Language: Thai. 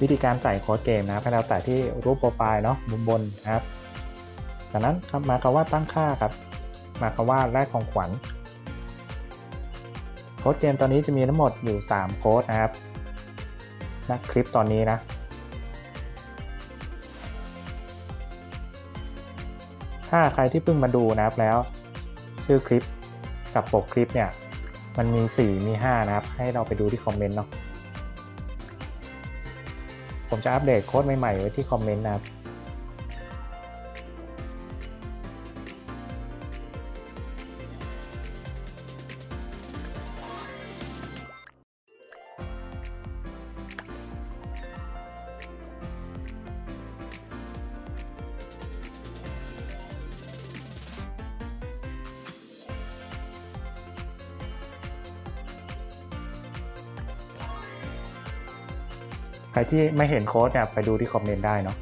วิธีการใส่โค้ดเกมนะครับให้เราแตะที่รูปโปรไฟล์เนาะมุมบนนะครับ จากนั้นครับมาคำว่าตั้งค่าครับ มาคำว่าแลกของขวัญโค้ดเกมตอนนี้จะมีทั้งหมดอยู่ 3 โค้ดนะครับณคลิปตอนนี้นะถ้าใครที่เพิ่งมาดูนะครับแล้ว ชื่อคลิปกับปกคลิปเนี่ย มันมี 4 มี 5 นะครับ ให้เราไปดูที่คอมเมนต์เนาะ ผมจะอัปเดตโค้ดใหม่ๆไว้ที่คอมเมนต์นะครับ ครที่ไม่เห็นโค้ดเนี่ยไปดูที่คอมเมนต์ได้เนาะ